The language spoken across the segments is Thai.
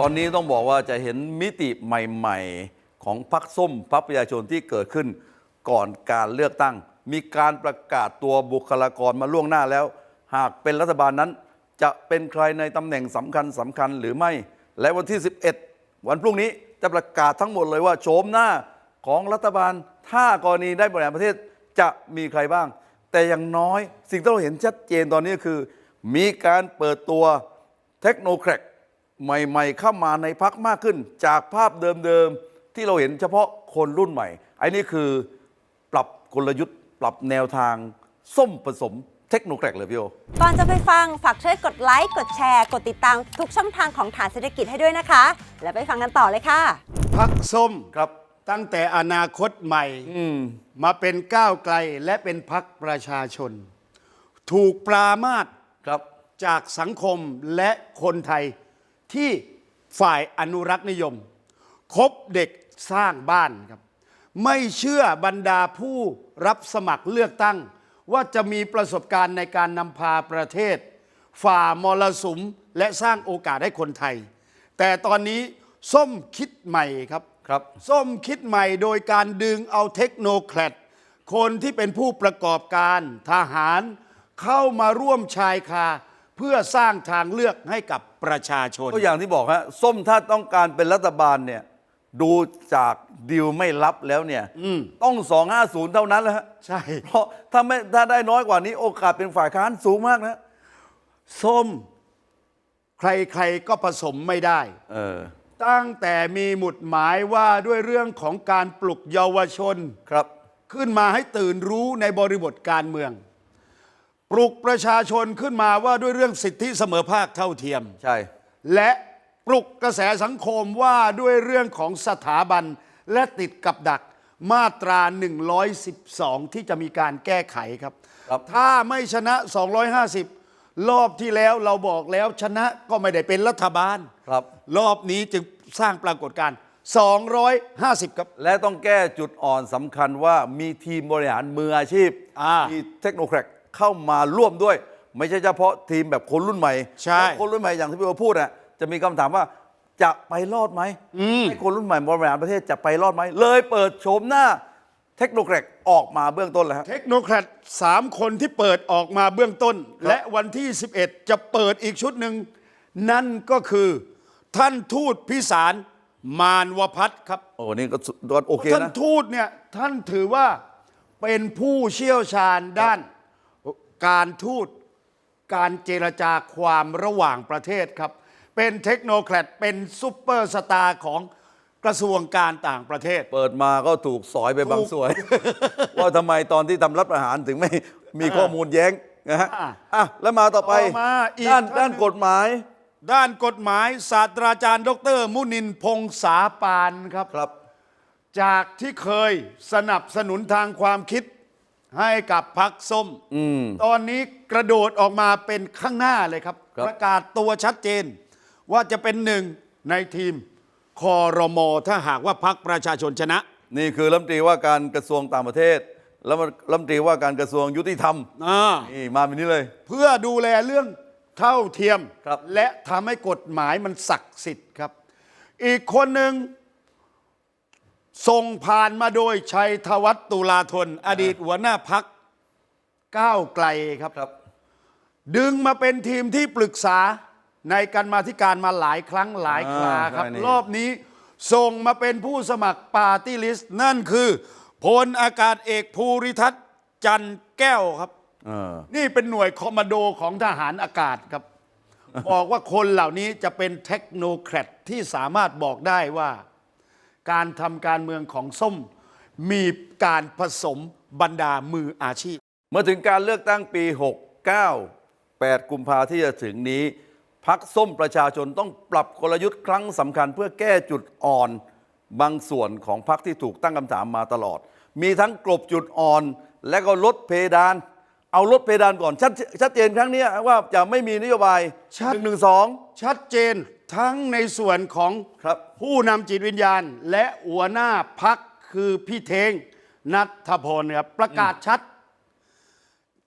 ตอนนี้ต้องบอกว่าจะเห็นมิติใหม่ ๆ ของพรรคส้มพรรคประชาชนที่เกิดขึ้นก่อนการเลือกตั้ง มีการประกาศตัวบุคลากรมาล่วงหน้าแล้ว หากเป็นรัฐบาลนั้น จะเป็นใครในตำแหน่งสำคัญสำคัญหรือไม่ และวันที่ 11 วันพรุ่งนี้จะประกาศทั้งหมดเลยว่าโฉมหน้าของรัฐบาล ถ้ากรณีได้บริหารประเทศจะมีใครบ้าง แต่อย่างน้อยสิ่งที่เราเห็นชัดเจนตอนนี้คือ มีการเปิดตัวเทคโนแครก ใหม่ ๆ เข้ามาในพักมากขึ้น จากภาพเดิมๆที่เราเห็นเฉพาะคนรุ่นใหม่ไอ้นี่คือปรับกลยุทธ์ ปรับแนวทาง ส้มผสมเทคโนแครกเลยพี่โอก่อนจะไปฟังฝากช่วยกดไลค์ กดแชร์ กดติดตามทุกช่องทางของฐานเศรษฐกิจให้ด้วยนะคะ แล้วไปฟังกันต่อเลยค่ะ พักส้มครับ ตั้งแต่อนาคตใหม่ อืม มาเป็นก้าวไกลและเป็นพักประชาชน ถูกปรามาสครับ จากสังคมและคนไทย ที่ฝ่ายอนุรักษ์นิยม คบเด็กสร้างบ้านครับ ไม่เชื่อบรรดาผู้รับสมัครเลือกตั้ง ว่าจะมีประสบการณ์ในการนำพาประเทศ ฝ่ามรสุมและสร้างโอกาสให้คนไทย แต่ตอนนี้ส้มคิดใหม่ครับครับ ส้มคิดใหม่โดยการดึงเอาเทคโนแครดคนที่เป็นผู้ประกอบการทหาร เข้ามาร่วมชายคา เพื่อสร้างทางเลือกให้กับประชาชน ก็อย่างที่บอกฮะส้มถ้าต้องการเป็นรัฐบาลเนี่ยดูจากดีลไม่รับแล้วเนี่ยต้อง 250 เท่านั้นแหละฮะใช่ เพราะถ้าไม่ถ้าได้น้อยกว่านี้โอกาสเป็นฝ่ายค้านสูงมากนะ ส้ม ใครๆก็ผสมไม่ได้ เออ ตั้งแต่มีหมุดหมายว่าด้วยเรื่องของการปลุกเยาวชนครับ ขึ้นมาให้ตื่นรู้ในบริบทการเมือง ปลุกประชาชนขึ้นมาว่าด้วยเรื่องสิทธิเสมอภาคเท่าเทียม ใช่ และปลุกกระแสสังคมว่าด้วยเรื่องของสถาบันและติดกับดักมาตรา 112 ที่จะมีการแก้ไขครับ ครับ ถ้าไม่ชนะ 250 รอบที่แล้วเราบอกแล้วชนะก็ไม่ได้เป็นรัฐบาล ครับ รอบนี้จึงสร้างปรากฏการณ์250 ครับ และต้องแก้จุดอ่อนสำคัญว่ามีทีมบริหารมืออาชีพ อ่ามี มีเทคโนแครก เข้ามาร่วมด้วย ไม่ใช่เฉพาะทีมแบบคนรุ่นใหม่ใช่เพราะคนรุ่นใหม่อย่างที่พี่โอพูดอะจะมีคำถามว่าจะไปรอดไหมให้คนรุ่นใหม่บริหารประเทศจะไปรอดไหมเลยเปิดโฉมหน้าเทคโนแครกออกมาเบื้องต้นแล้วฮะ เทคโนแครดสามคนที่เปิดออกมาเบื้องต้นและวันที่ 11 จะเปิดอีกชุดหนึ่ง นั่นก็คือท่านทูตพิสารมานวพัฒน์ครับ โอ้นี่ก็สุดโอเคท่านนะ ทูตเนี่ยท่านถือว่าเป็นผู้เชี่ยวชาญด้าน การทูต การเจรจาความระหว่างประเทศครับ เป็นเทคโนแครดเป็นซุปเปอร์สตาร์ของกระทรวงการต่างประเทศ เปิดมาก็ถูกสอยไปบางส่วน ว่าทำไมตอนที่ทำรัฐประหารถึงไม่มีข้อมูลแย้งนะฮะอ่าอะแล้วมาต่อไปต่อมาอีกด้านท่านหนึ่งด้านกฎหมาย ด้านกฎหมายศาสตราจารย์ ดร มุนินทร์พงษาปานครับ ครับ จากที่เคยสนับสนุนทางความคิด ให้กับพักส้มตอนนี้กระโดดออกมาเป็นข้างหน้าเลยครับ ครับ ประกาศตัวชัดเจน ว่าจะเป็นหนึ่งในทีมคอรมอถ้าหากว่าพักประชาชนชนะ นี่คือรัฐมนตรีว่าการกระทรวงต่างประเทศ แล้วรัฐมนตรีว่าการกระทรวงยุติธรรม อ่า นี่มาแบบนี้เลย เพื่อดูแลเรื่องเท่าเทียม ครับ และทำให้กฎหมายมันศักดิ์สิทธิ์ครับ อีกคนหนึ่ง ส่งผ่านมาโดยชัยธวัฒน์ตุลาธน อดีตหัวหน้าพักก้าวไกลครับครับ ดึงมาเป็นทีมที่ปรึกษาในการมาธิการมาหลายครั้งหลายคราอ่าครับใช่นี่ รอบนี้ส่งมาเป็นผู้สมัครปาร์ตี้ลิสต์นั่นคือพลอากาศเอกภูริทัศน์จันทร์แก้วครับ เออ นี่เป็นหน่วยคอมมานโดของทหารอากาศครับ บอกว่าคนเหล่านี้จะเป็นเทคโนแครดที่สามารถบอกได้ว่า การทำการเมืองของส้ม มีการผสมบรรดามืออาชีพ เมื่อถึงการเลือกตั้งปี 69 8 กุมภาที่จะถึงนี้พักส้มประชาชนต้องปรับกลยุทธ์ครั้งสำคัญเพื่อแก้จุดอ่อนบางส่วนของพักที่ถูกตั้งคำถามมาตลอด มีทั้งกลบจุดอ่อน และก็ลดเพดาน เอาลดเพดานก่อน ชัดชัดเจนครั้งนี้ว่าจะไม่มีนโยบายชัดหนึ่งหนึ่งสองชัดเจน ทั้งในส่วนของครับผู้นำจิตวิญญาณ และหัวหน้าพักคือพี่เทงนัทพลครับประกาศชัด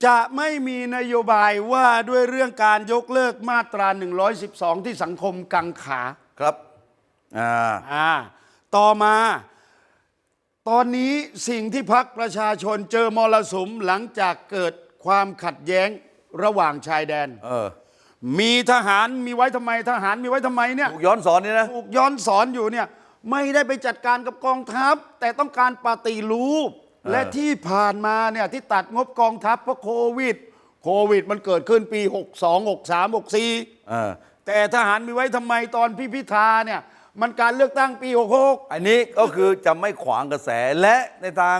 จะไม่มีนโยบายว่าด้วยเรื่องการยกเลิกมาตรา 112 ที่สังคมกังขาครับอ่าอ่าต่อมาตอนนี้สิ่งที่พักประชาชนเจอมรสุมหลังจากเกิดความขัดแย้งระหว่างชายแดน เออ มีทหารมีไว้ทำไมทหารมีไว้ทำไมเนี่ย ถูกย้อนสอนนี่นะ ถูกย้อนสอนอยู่เนี่ยไม่ได้ไปจัดการกับกองทัพ แต่ต้องการปฏิรูปเออและที่ผ่านมาเนี่ยที่ตัดงบกองทัพเพราะโควิด โควิดมันเกิดขึ้นปี 62 63 64เออ แต่ทหารมีไว้ทำไมตอนพี่พิธาเนี่ยมันการเลือกตั้งปี 66 อันนี้ก็คือจะไม่ขวางกระแสและในทาง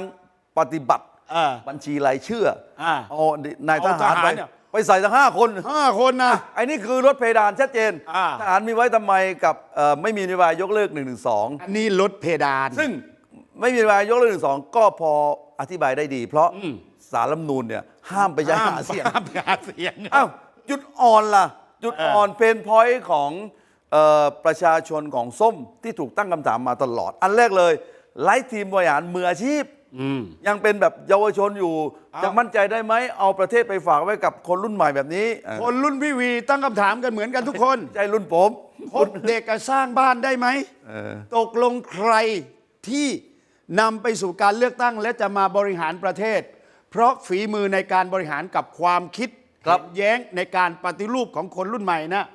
ปฏิบัติ อ่าบัญชีรายชื่ออ่าเอานายทหารเอาทไปหารเนี่ย ไปใส่ทั้งห้าคนห้าคนนะ ไอ้นี่คือรถเพดานชัดเจนอ่า ทหารมีไว้ทำไมกับเอ่อไม่มีนโยบายยกเลิก1นึอันนี้ลดเพดาน ซึ่งไม่มีนโยบายยกเลิกหนึ่งสองก็พออธิบายได้ดี เพราะสารรัฐธรรมนูญเนี่ยห้ามไปใช้หาเสียง ห้ามหาเสียง อ้าวจุดอ่อนล่ะ จุดเอออ่อ่อนเพนพอยต์ของเอ่อประชาชนของส้มที่ถูกตั้งคำถามมาตลอด อันแรกเลยไล่ทีมบริหารมืออาชีพ ยังเป็นแบบเยาวชนอยู่อ้าวจะมั่นใจได้ไหมเอาประเทศไปฝากไว้กับคนรุ่นใหม่แบบนี้เออคนรุ่นพี่วีตั้งคำถามกันเหมือนกันทุกคน ใจรุ่นผมพบเด็กอะสร้างบ้านได้ไหมเออตกลงใครที่นำไปสู่การเลือกตั้งและจะมาบริหารประเทศ เพราะฝีมือในการบริหารกับความคิดครับเห็นแย้งในการปฏิรูปของคนรุ่นใหม่นะ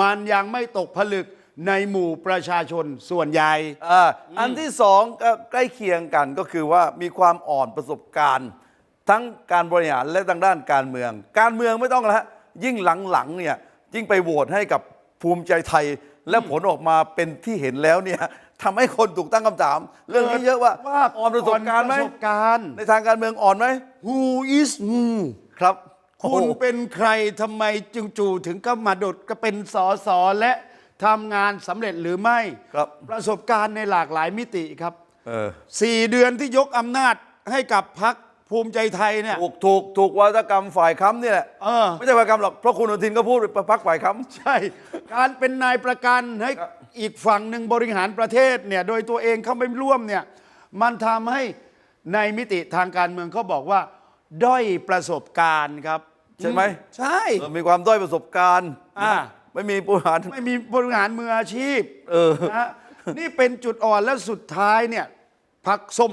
มันยังไม่ตกผลึก ในหมู่ประชาชนส่วนใหญ่อ่าอันที่สองก็ใกล้เคียงกันก็คือว่ามีความอ่อนประสบการณ์ ทั้งการบริหารและทางด้านการเมือง การเมืองไม่ต้องแล้วฮะยิ่งหลังๆเนี่ยยิ่งไปโหวตให้กับภูมิใจไทย และผลออกมาเป็นที่เห็นแล้วเนี่ยทำให้คนถูกตั้งคำถาม เรื่องนี้เยอะว่าอ่อนประสบการณ์ไหมอ่อนประสบการณ์ ในทางการเมืองอ่อนไหม Who is who ครับคุณโอ้โห เป็นใครทำไมจึงจู่ถึงก็มาโดดก็เป็นสอสอและ ทำงานสำเร็จหรือไม่ครับ ประสบการณ์ในหลากหลายมิติครับเออสี่เดือนที่ยกอำนาจให้กับพักภูมิใจไทยเนี่ย ถูกถูกถูกวาทกรรมฝ่ายค้ำเนี่ยแหละเออ ไม่ใช่ฝ่ายค้ำหรอกเพราะคุณอนุทินก็พูดพักฝ่ายค้ำ ใช่ การเป็นนายประกันให้อีกฝั่งหนึ่งบริหารประเทศเนี่ย โดยตัวเองเข้าไปร่วมเนี่ย มันทำให้ในมิติทางการเมืองเขาบอกว่า ด้อยประสบการณ์ครับใช่ไหม ใช่ เออมีความด้อยประสบการณ์อ่า ไม่มีบริหาร ไม่มีบริหารมืออาชีพเออ นะฮะนี่เป็นจุดอ่อนและสุดท้ายเนี่ยพักส้ม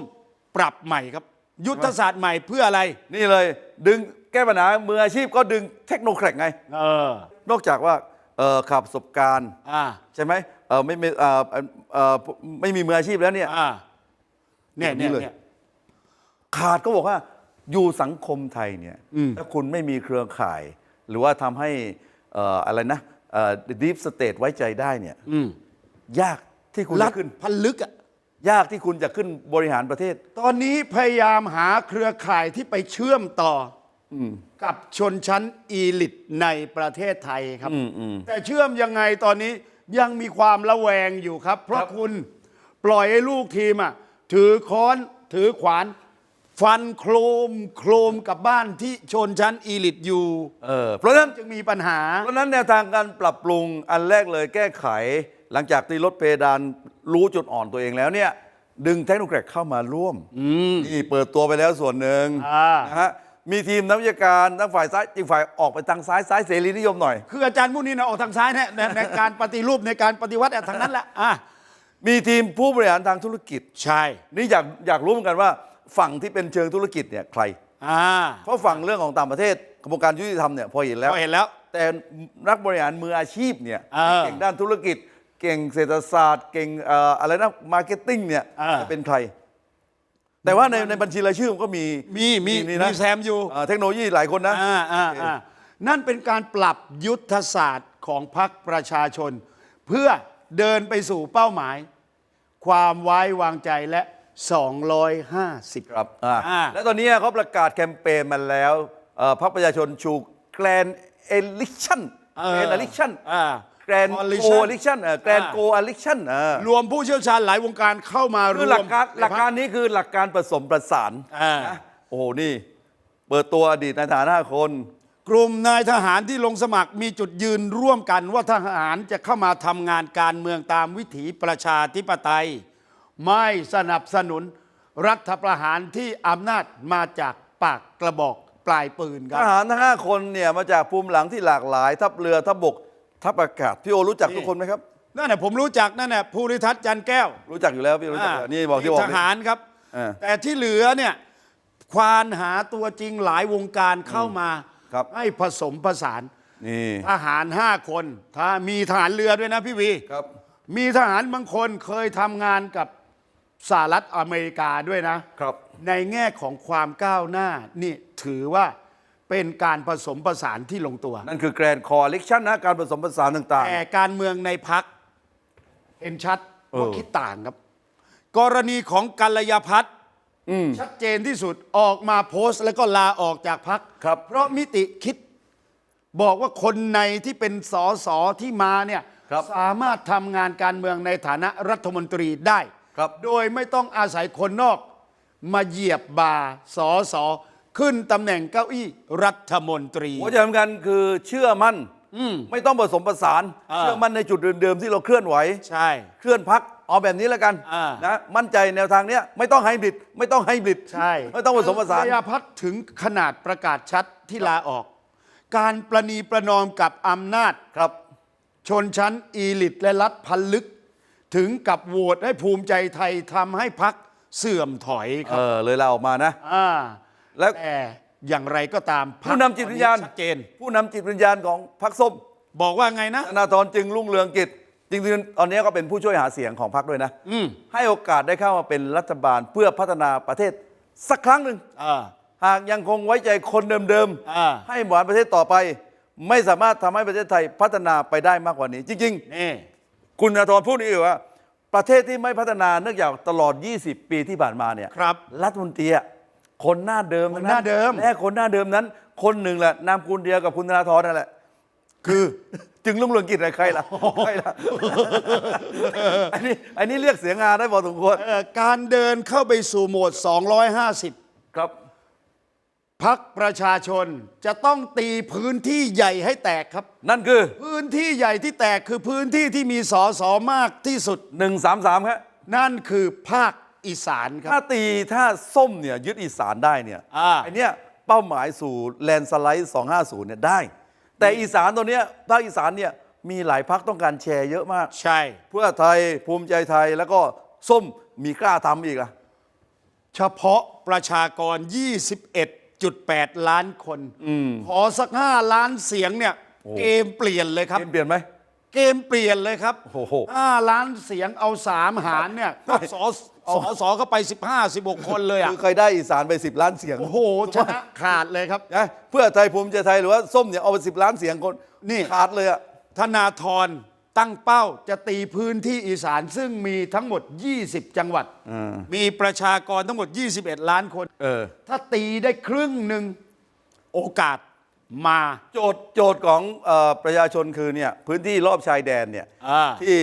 ปรับใหม่ครับ ยุทธศาสตร์ใหม่เพื่ออะไร นี่เลย ดึงแก้ปัญหามืออาชีพก็ดึงเทคโนแครกไง เออนอกจากว่าเอ่อขาดประสบการณ์ อ่าใช่ไหมเอ่อไม่ไม่เอ่อเอ่อไม่มีมืออาชีพแล้วเนี่ย อ่าเนี่ยแบบนี้เนี่ยเลยเนี่ย ขาดก็บอกว่าอยู่สังคมไทยเนี่ยอืม ถ้าคุณไม่มีเครือข่าย หรือว่าทำให้เอ่ออะไรนะ ดีฟสเตทไว้ใจได้เนี่ยอืมยากที่คุณรัจะฐขึ้นพันลึกอะยากที่คุณจะขึ้นบริหารประเทศ ตอนนี้พยายามหาเครือข่ายที่ไปเชื่อมต่ออกับชนชั้นอีลิตในประเทศไทยครับ แต่เชื่อมยังไงตอนนี้ยังมีความระแวงอยู่ครับ เพราะครับคุณปล่อยให้ลูกทีมอะถือค้อนถือขวาน ฟันโครมโครมกับบ้านที่ชนชั้นอีลิตอยู่เออเพราะฉะนั้นจึงมีปัญหา เพราะฉะนั้นแนวทางการปรับปรุงอันแรกเลยแก้ไข หลังจากที่ลดเพดานรู้จุดอ่อนตัวเองแล้วเนี่ยดึงเทคโนแครกเข้ามาร่วมนี่เปิดตัวไปแล้วส่วนหนึ่งอ่านนะฮะมีทีมนักวิชาการทั้งฝ่ายซ้ายจริงฝ่ายออกไปทางซ้ายซ้ายเสรีนิยมหน่อย คืออาจารย์พวกนี้นะออกทางซ้ายนะในในการปฏิรูปในการปฏิวัติอะทางนั้นแหละอะมีทีมผู้บริหารทางธุรกิจ ใช่ นี่อยากอยากรู้เหมือนกันว่า ฝั่งที่เป็นเชิงธุรกิจเนี่ยใคร อ่าเพราะฝั่งเรื่องของต่างประเทศกระบวนการยุติธรรมเนี่ยพอเห็นแล้วเราเห็นแล้ว แต่นักบริหารมืออาชีพเนี่ยเออ เก่งด้านธุรกิจ เก่งเศรษฐศาสตร์ เก่งเอ่ออะไรนะมาร์เก็ตติ้งเนี่ยเออ จะเป็นใคร แต่ว่าในในบัญชีรายชื่อมันก็มีมีมีนี่นะมีแซมอยู่เอ่อเทคโนโลยีหลายคนนะ อ่าอ่าโอเคอ่านั่นเป็นการปรับยุทธศาสตร์ของพรรคประชาชน เพื่อเดินไปสู่เป้าหมาย ความไว้วางใจและ 250 ครับอ่าอ่า และตอนนี้เขาประกาศแคมเปญมาแล้วเอ่อพรรคประชาชนชูแกรนเอลิชั่นเอแกอรนอลิชั่นอ่า แกรนโก Coalition อลิชั่นแกรนอ่าโกอลิชั่นรวมผู้เชี่ยวชาญหลายวงการเข้ามารคือวหลัมกการในหลักพรการนี้คือหลักการผสมประสานอ่านะโอ้โหนี่ เปิดตัวอดีตนายทหารห้าคน กลุ่มนายทหารที่ลงสมัครมีจุดยืนร่วมกันว่าทหารจะเข้ามาทำงานการเมืองตามวิถีประชาธิปไตย ไม่สนับสนุนรัฐประหารที่อำนาจมาจากปากกระบอกปลายปืนคทรับหารทั้งห้าคนเนี่ยมาจากภูมิหลังที่หลากหลาย ทัพเรือทัพบก ทัพอากาศพี่โอรู้จักนี่ทุกคนไหมครับ นั่นแหละผมรู้จักนั่นแหละภูริทัศน์จันแก้วรู้จักอยู่แล้วพี่รู้จักอยู่แล้วนี่บอกที่บอก ทหารครับเออแต่ที่เหลือเนี่ยควานหาตัวจริงหลายวงการเข้ามาครับ ให้ผสมผสาน นี่ ทหารห้าคนถ้ามีทหารเรือด้วยนะพี่วี ครับ มีทหารบางคนเคยทำงานกับ สหรัฐอเมริกาด้วยนะครับ ในแง่ของความก้าวหน้านี่ถือว่าเป็นการผสมผสานที่ลงตัว นั่นคือแกรนคอร์เล็กชันนะการผสมผสานต่าง แต่การเมืองในพักเห็นชัดเออ ว่าคิดต่างครับ กรณีของกัลยาพัฒน์ๆ อืม ชัดเจนที่สุดออกมาโพสต์ แล้วก็ลาออกจากพัก ครับ เพราะมิติคิดบอกว่าคนในที่เป็นสอสอที่มาเนี่ยครับ สามารถทำงานการเมืองในฐานะรัฐมนตรีได้ ครับโดยไม่ต้องอาศัยคนนอก มาเหยียบบาสอสอขึ้นตำแหน่งเก้าอี้รัฐมนตรี หัวใจสำคัญคือเชื่อมั่นไม่ต้องผสมผสานอ่าเชื่อมั่นในจุดเดิมๆที่เราเคลื่อนไหว ใช่ เคลื่อนพักเอาแบบนี้แล้วกันอ่านะมั่นใจแนวทางเนี้ยไม่ต้องไฮบริดไม่ต้องไฮบริดใช่ ไม่ต้องผสมผสานกัลยาพัฒน์ถึงขนาดประกาศชัดที่ลาออก การประนีประนอมกับอำนาจ ครับ ชนชั้นอีลิตและรัฐพันลึก ถึงกับโหวตให้ภูมิใจไทยทำให้พักเสื่อมถอยคเอรับอเลยลาออกมานะ อ่าแล้วแต่อย่างไรก็ตามพรรคผู้นำจิตวิญญาณชัดเจน ผู้นำจิตวิญญาณของพรรคส้มบอกว่าไงนะ ธนาธรจึงรุ่งเรืองกิจจริงๆตอนนี้ก็เป็นผู้ช่วยหาเสียงของพรรคด้วยนะอืม ให้โอกาสได้เข้ามาเป็นรัฐบาลเพื่อพัฒนาประเทศสักครั้งหนึ่ง อ่า หากยังคงไว้ใจคนเดิมอ่า ให้หมวนประเทศต่อไป ไม่สามารถทำให้ประเทศไทยพัฒนาไปได้มากกว่านี้ จริง นี่ ๆ คุณธนาธรพูดนี่ว่า ประเทศที่ไม่พัฒนาเนื่องจากตลอด 20 ปีที่ผ่านมาเนี่ยครับรัฐมนตรีอะคนหน้าเดิมคนหน้าเดิม และคนหน้าเดิมนั้น คนหนึ่งแหละนามกุลเดียวกับคุณธนาธรนั่นแหละ คือ จึงรุ่งเรืองกิจอะไรใครล่ะใครล่ะอันนี้อันนี้เรียกเสียงานได้พอสมควร เอ่อการเดินเข้าไปสู่โหมด 250 ครับ พักประชาชนจะต้องตีพื้นที่ใหญ่ให้แตกครับ นั่นคือ พื้นที่ใหญ่ที่แตกคือพื้นที่ที่มีสอสอมากที่สุด 133ครับนั่นคือภาคอีสานคถ้ารับ ตีถ้าส้มเนี่ยยึดอีสานได้เนี่ยอ่า ไอเนี้ยเป้าหมายสู่แลนสไลด์ 250 เนี่ยได้ แต่อีสานตัวเนี้ยภาคอีสานเนี่ยมีหลายพักต้องการแชร์เยอะมาก ใช่ เพื่อไทยภูมิใจไทยแล้วก็ส้มมีกล้าทำอีกอะ เฉพาะประชากร 21.8ล้านคนขอสัก 5 ล้านเสียงเนี่ย เกมเปลี่ยนเลยครับ เกมเปลี่ยนไหมเกมเปลี่ยนเลยครับโอ้โห5ล้านเสียงเอาสามหารเนี่ยก็สอสอสอเข้าไป 15 16 คนเลยอะคือเคยได้อีสานไป 10 ล้านเสียง โอ้โหชนะขาดเลยครับนะเพื่อไทยภูมิใจไทยหรือว่าส้มเนี่ยเอาไปสิล้านเสียงคนนี่ขาดเลยอะธนาธร ตั้งเป้าจะตีพื้นที่อีสานซึ่งมีทั้งหมด 20 จังหวัดมีประชากรทั้งหมด 21 ล้านคน เออ ถ้าตีได้ครึ่งหนึ่งโอกาสมา โจทย์โจทย์ของเออประชาชนคือเนี่ยพื้นที่รอบชายแดนเนี่ยอ่า ที่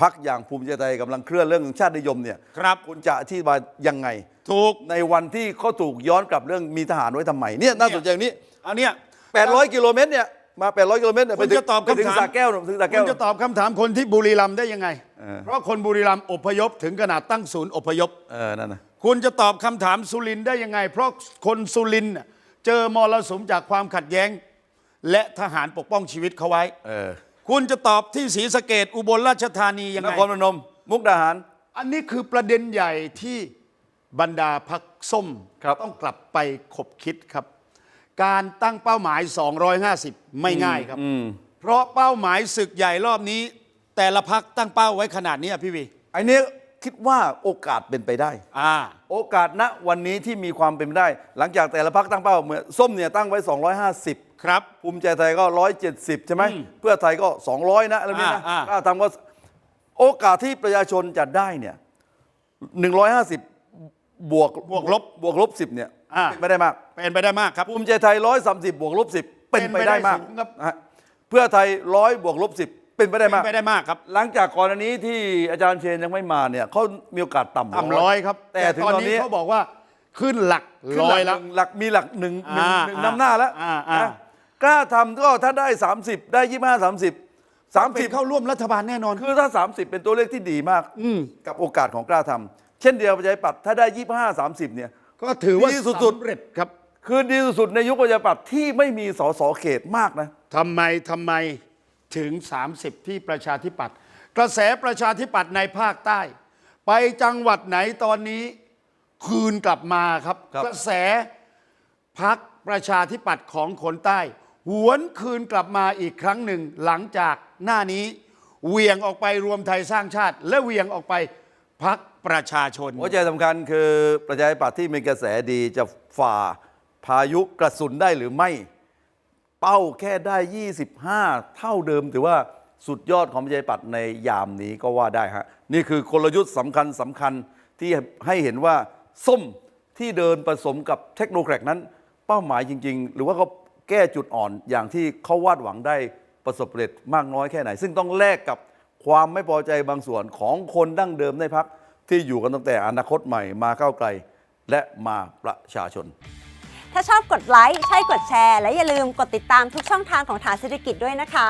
พักอย่างภูมิใจไทยกำลังเคลื่อนเรื่องชาตินิยมเนี่ยครับคุณจะอธิบายยังไง ถูก ในวันที่เขาถูกย้อนกลับเรื่องมีทหารไว้ทำไมเนี่ยน่าสนใจอย่างนี้อันเนี้ย800 กิโลเมตรเนี่ย มา800กิโลเมตรเนี่ยคุณไปถึงจะตอบไปถึงคำถามสาแก้วหรือถึงสาคุแก้วณจะตอบคำถามคนที่บุรีรัมย์ได้ยังไง เออ เพราะคนบุรีรัมย์อพยพถึงขนาดตั้งศูนย์อพยพ เออนั่นนะคุณจะตอบคำถามสุรินทร์ได้ยังไง เพราะคนสุรินทร์น่ะเจอมรสุมจากความขัดแย้ง และทหารปกป้องชีวิตเขาไว้ เออคุณจะตอบที่ศรีสะเกดอุบลราชธานียังนไง ครพนมมุกดาหาร อันนี้คือประเด็นใหญ่ที่บรรดาพักส้ม ครับ ต้องกลับไปขบคิดครับ การตั้งเป้าหมาย 250 ไม่ง่ายครับ เพราะเป้าหมายศึกใหญ่รอบนี้ แต่ละพักตั้งเป้าไว้ขนาดนี้อะพี่วี ไอ้นี้คิดว่าโอกาสเป็นไปได้ อ่า โอกาสณวันนี้ที่มีความเป็นไปได้ หลังจากแต่ละพักตั้งเป้าเหมือนส้มเนี่ยตั้งไว้ 250 ครับ ภูมิใจไทยก็ 170 ใช่ไหมเพื่อไทยก็ 200 นะอะไรนี้นะอ่าอ่ากล้าทำก็โอกาสที่ประชาชนจะได้เนี่ย150 บวกบวกลบบวกลบ 10เนี่ย อ่า เป็นไม่ได้มาก เป็นไปได้มากครับ ภูมิใจไทย 130 บวกลบ 10 เป็นไปได้มากเป็นไปได้สูงครับ นะฮะเพื่อไทย 100 บวกลบ 10 เป็นไปได้เป็นมาก ไปได้มากครับหลังจากก่อนอันนี้ที่อาจารย์เชนยังไม่มาเนี่ยเขามีโอกาสต่ำต่ำร้อยครับแต่ถึงตอนตอนนี้นี้เขาบอกว่าขึ้นหลักขึ้นร้อยหแล้ลัวกหลักมีหลักหนึ่งหนึ่งอ่าหนึ่งอ่านำหน้าแล้วอ่าอ่า นะกล้าทำก็ถ้าได้ 30 ได้ 25 30 เป็น30 เข้าร่วมรัฐบาลแน่นอน คือถ้า 30 เป็นตัวเลขที่ดีมาก กับโอกาสของกล้าทำเช่นเดียวประชาธิปัตย์ถ้าได้ 25 30 เนี่ย ก็ถือว่าดีสุดๆ สำเร็จครับคือดีสุดๆในยุคประชาธิปัตย์ที่ไม่มีสสเขตมากนะ ทำไมทำไมถึง 30 ที่ประชาธิปัตย์กระแสประชาธิปัตย์ในภาคใต้ ไปจังหวัดไหนตอนนี้คืนกลับมาครับ ครับ กระแสพักประชาธิปัตย์ของคนใต้ หวนคืนกลับมาอีกครั้งหนึ่งหลังจากหน้านี้เหวียงออกไปรวมไทยสร้างชาติ และเหวียงออกไปพัก ประชาชน หัวใจสำคัญคือประชาธิปัตย์ที่มีกระแสดีจะฝ่าพายุกระสุนได้หรือไม่ เป้าแค่ได้ 25 เท่าเดิม ถือว่าสุดยอดของประชาธิปัตย์ในยามนี้ก็ว่าได้ฮะนี่คือกลยุทธ์สำคัญสำคัญที่ให้เห็นว่าส้มที่เดินผสมกับเทคโนแครกนั้น เป้าหมายจริง ๆ หรือว่าเขาแก้จุดอ่อนอย่างที่เขาวาดหวังได้ประสบผลสำเร็จมากน้อยแค่ไหน ซึ่งต้องแลกกับความไม่พอใจบางส่วนของคนดั้งเดิมในพัก ที่อยู่กันตั้งแต่อนาคตใหม่มาก้าวไกล และมาประชาชน ถ้าชอบกดไลค์ใช่กดแชร์ และอย่าลืมกดติดตามทุกช่องทางของฐานเศรษฐกิจด้วยนะคะ